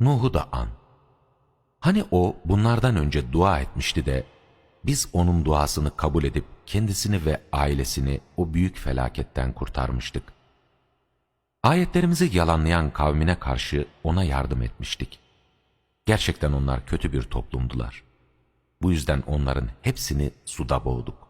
Nuh'u da an. Hani o bunlardan önce dua etmişti de biz onun duasını kabul edip kendisini ve ailesini o büyük felaketten kurtarmıştık. Ayetlerimizi yalanlayan kavmine karşı ona yardım etmiştik. Gerçekten onlar kötü bir toplumdular. Bu yüzden onların hepsini suda boğduk.